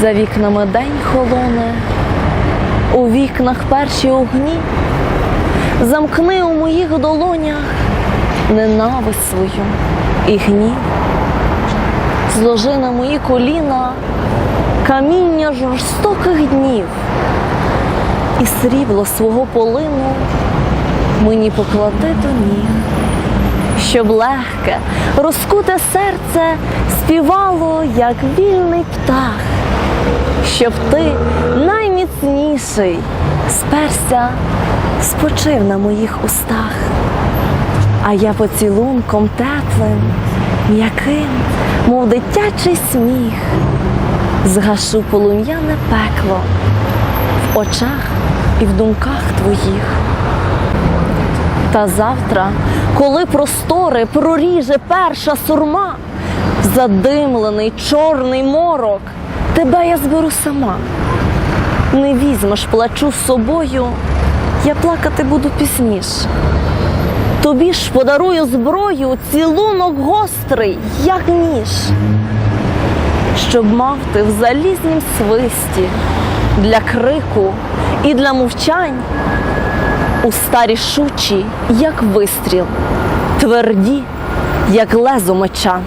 За вікнами день холоне, у вікнах перші огні, замкни у моїх долонях ненависть свою і гнів, зложи на мої коліна каміння жорстоких днів. І срібло свого полину мені поклади до ніг, щоб легке, розкуте серце співало, як вільний птах, щоб ти найміцніший сперся, спочив на моїх устах, а я поцілунком теплим, м'яким, мов дитячий сміх, згашу полум'яне пекло в очах і в думках твоїх. Та завтра, коли простори проріже перша сурма, задимлений чорний морок, тебе я зберу сама. Не візьмеш плачу з собою, я плакати буду пізніше. Тобі ж подарую зброю, цілунок гострий, як ніж, щоб мав ти в залізнім свисті для крику і для мовчань уста рішучі, як вистріл, тверді, як лезо меча.